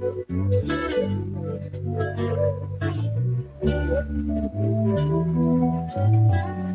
Thank you.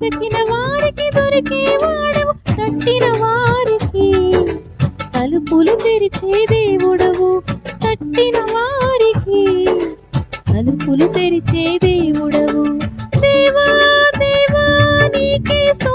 వెతికిన వారికి దొరికే వాడవు తట్టిన వారికి తలుపులు తెరిచే దేవుడవు. తట్టిన వారికి తలుపులు తెరిచే దేవుడవు. దేవా దేవా నీకే సో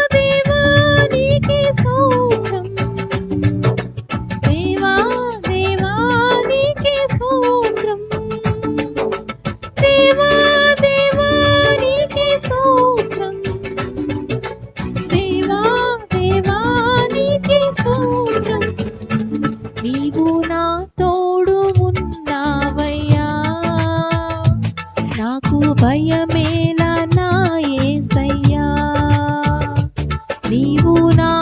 你不能